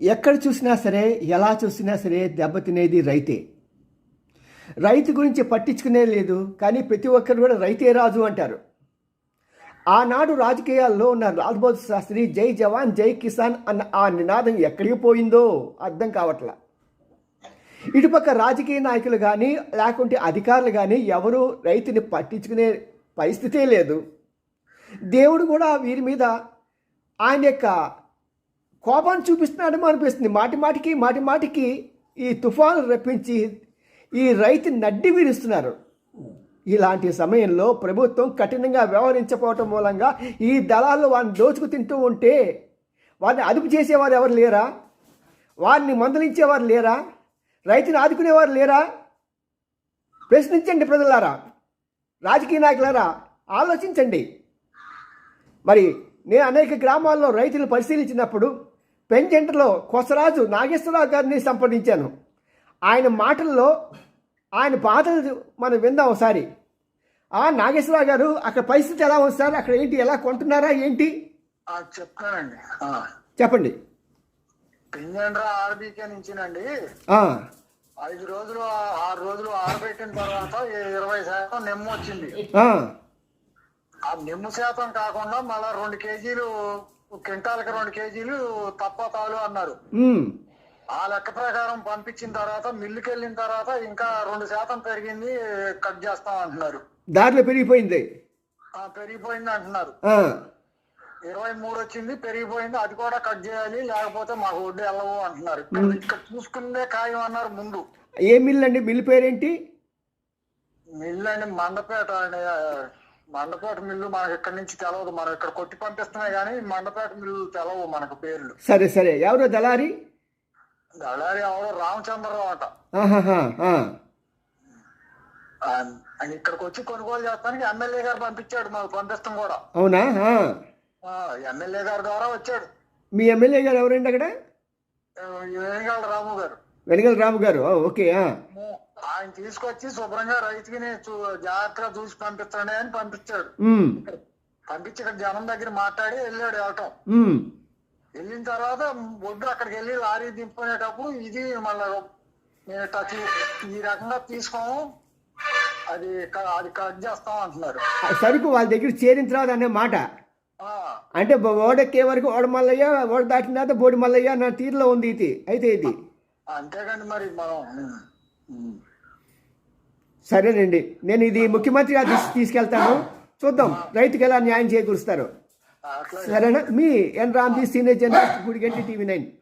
ఎక్కడ చూసినా సరే ఎలా చూసినా సరే దెబ్బతినేది రైతే. రైతు గురించి పట్టించుకునే లేదు కానీ ప్రతి ఒక్కరు కూడా రైతే రాజు అంటారు. ఆనాడు రాజకీయాల్లో ఉన్న లాల్ శాస్త్రి జై జవాన్ జై కిసాన్ అన్న ఆ నినాదం ఎక్కడికి పోయిందో అర్థం కావట్లా. ఇటుపక్క రాజకీయ నాయకులు కానీ లేకుంటే అధికారులు కానీ ఎవరు రైతుని పట్టించుకునే పరిస్థితే లేదు. దేవుడు కూడా వీరి మీద ఆయన యొక్క కోపాన్ని చూపిస్తున్నాడేమో అనిపిస్తుంది మాటి మాటికి మాటి మాటికి ఈ తుఫాను రప్పించి ఈ రైతుని నడ్డి విరుస్తున్నారు ఇలాంటి సమయంలో ప్రభుత్వం కఠినంగా వ్యవహరించకపోవటం మూలంగా ఈ దళాలు వారిని దోచుకు తింటూ ఉంటే వారిని అదుపు చేసేవారు ఎవరు లేరా? వారిని మందలించేవారు లేరా? రైతుని ఆదుకునేవారు లేరా? ప్రశ్నించండి ప్రజలారా. రాజకీయ నాయకులారా ఆలోచించండి. మరి నేను అనేక గ్రామాల్లో రైతులు పరిశీలించినప్పుడు పెంజెంటలో కొసరాజు నాగేశ్వరరావు గారిని సంప్రదించాను. ఆయన మాటల్లో ఆయన బాధలు మనం విందాం ఒకసారి. ఆ నాగేశ్వరరావు గారు అక్కడ పరిస్థితి ఎలా ఉంది సార్? అక్కడ ఏంటి? ఎలా కొంటున్నారా? ఏంటి? చెప్తానండి. చెప్పండి. పింజండ్రా ఆర్బీకే నుంచినండి. ఐదు రోజులు ఆరు రోజులు ఆరబెట్టిన తర్వాత ఇరవై శాతం నిమ్మ వచ్చింది. ఆ నిమ్మ శాతం కాకుండా మళ్ళా రెండు కేజీలు క్వింటాల్కి రెండు కేజీలు తప్పతాలు అన్నారు. ఉమ్, ఆ లెక్క ప్రకారం పంపించిన తర్వాత మిల్లుకి వెళ్ళిన తర్వాత ఇంకా రెండు శాతం పెరిగింది కట్ చేస్తాం అంటున్నారు. దారిలో పెరిగిపోయింది. ఆ, పెరిగిపోయింది అంటున్నారు. ఇరవై మూడు వచ్చింది పెరిగిపోయింది అది కూడా కట్ చేయాలి లేకపోతే మాకు వడ్డీ వెళ్ళవు అంటున్నారు. ఇక్కడ- చూసుకుందే ఖాయం అన్నారు ముందు. ఏ మిల్ అండి మిల్ పేరేంటి? మిల్లు అండి మండపేట అండి మండపేట మిల్లు మనకి ఇక్కడ నుంచి తెలవదు. మనం ఇక్కడ కొట్టి పంపిస్తున్నాయి కానీ మండపేట మిల్లు తెలవు మనకు పేర్లు. సరే సరే. ఎవరో దళారి? దళారి ఎవరో రామచంద్రరావు అంట. ఆహాహా, ఆ. ఆయన ఆయన ఇక్కడికి వచ్చి కొనుగోలు చేస్తానికి ఎమ్మెల్యే గారు పంపించాడు. మాకు పంపిస్తాం కూడా. అవునా? ఆ. ఎమ్మెల్యే గారి ద్వారా వచ్చాడు. మీ ఎమ్మెల్యే గారు ఎవరండి అక్కడ? ఆ, రాము గారు. వెనగల రాము గారు. ఆ, ఓకే ఆ. ఆయన తీసుకొచ్చి శుభ్రంగా రైతుకి జాగ్రత్తగా చూసి పంపిస్తాడే అని పంపించాడు. పంపించి ఇక్కడ జనం దగ్గర మాట్లాడి వెళ్ళాడు వెళ్ళటం. వెళ్ళిన తర్వాత ఒడ్డు అక్కడికి వెళ్ళి లారీ దింపుకునేటప్పుడు ఇది మళ్ళా ఇట్లా తీ- ఈ రకంగా తీసుకోము. అది అది కట్ చేస్తాం అంటున్నారు. సరుకు వాళ్ళ దగ్గర చేరిన తర్వాత అనే మాట. అంటే ఓడెక్కే వరకు ఓడ మల్లయ్య ఓడ దాటిన తర్వాత బోడి మల్లయ్య అన్న తీరులో ఉంది ఇది. అయితే ఇది. అంతేకండి మరి మనం. సరేనండి. నేను ఇది ముఖ్యమంత్రి గారు తీసు తీసుకెళ్తాను. చూద్దాం. రైతుకి ఎలా న్యాయం చేకూరుస్తారు. సరేనా? మీ N Ramji senior journalist Gudiganti TV nine.